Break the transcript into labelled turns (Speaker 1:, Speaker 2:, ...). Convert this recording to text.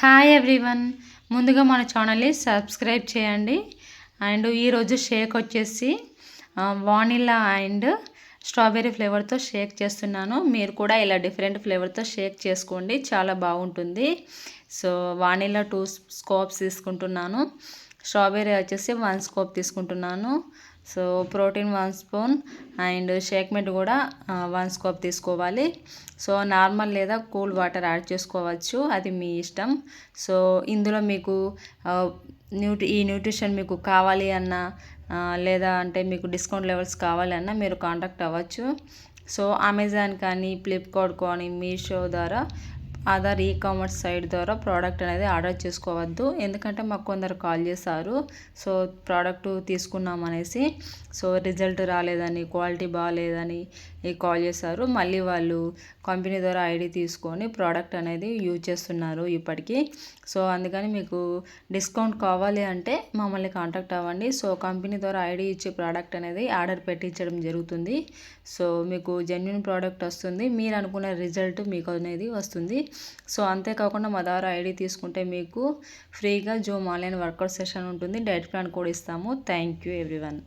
Speaker 1: Hi everyone ముందుగా మన ఛానల్ని సబ్స్క్రైబ్ చేయండి. అండ్ ఈరోజు షేక్ వచ్చేసి వానిలా అండ్ స్ట్రాబెర్రీ ఫ్లేవర్తో షేక్ చేస్తున్నాను. మీరు కూడా ఇలా డిఫరెంట్ ఫ్లేవర్తో షేక్ చేసుకోండి. చాలా బాగుంటుంది. సో వానిలా టూ స్కోప్స్ తీసుకుంటున్నాను. స్ట్రాబెర్రీ వచ్చేసి వన్ స్కోప్ తీసుకుంటున్నాను. So protein one spoon and షేక్మెంట్ కూడా వన్ స్కోప్ తీసుకోవాలి. సో నార్మల్ లేదా కూల్ వాటర్ యాడ్ చేసుకోవచ్చు అది మీ ఇష్టం. సో ఇందులో మీకు న్యూట్రి ఈ న్యూట్రిషన్ మీకు కావాలి అన్న లేదా అంటే మీకు డిస్కౌంట్ లెవెల్స్ కావాలి అన్న మీరు కాంటాక్ట్ అవ్వచ్చు. సో అమెజాన్ కానీ ఫ్లిప్కార్ట్ కానీ మీషో ద్వారా ఆధార్ ఈ కామర్స్ సైట్ ద్వారా ప్రోడక్ట్ అనేది ఆర్డర్ చేసుకోవద్దు. ఎందుకంటే మాకు కొందరు కాల్ చేశారు. సో ప్రోడక్ట్ తీసుకున్నాం అనేసి. సో రిజల్ట్ రాలేదని క్వాలిటీ బాగాలేదని కాల్ చేశారు. మళ్ళీ వాళ్ళు కంపెనీ ద్వారా ఐడి తీసుకొని ప్రోడక్ట్ అనేది యూజ్ చేస్తున్నారు ఇప్పటికీ. సో అందుకని మీకు డిస్కౌంట్ కావాలి అంటే మమ్మల్ని కాంటాక్ట్ అవ్వండి. సో కంపెనీ ద్వారా ఐడి ఇచ్చే ప్రోడక్ట్ అనేది ఆర్డర్ పెట్టించడం జరుగుతుంది. సో మీకు జెన్యున్ ప్రోడక్ట్ వస్తుంది. మీరు అనుకున్న రిజల్ట్ మీకు అనేది వస్తుంది. సో అంతేకాకుండా మా ద్వారా ఐడి తీసుకుంటే మీకు ఫ్రీగా జూమ్ ఆన్లైన్ వర్కౌట్ సెషన్ ఉంటుంది. డైట్ ప్లాన్ కూడా ఇస్తాము. Thank you everyone.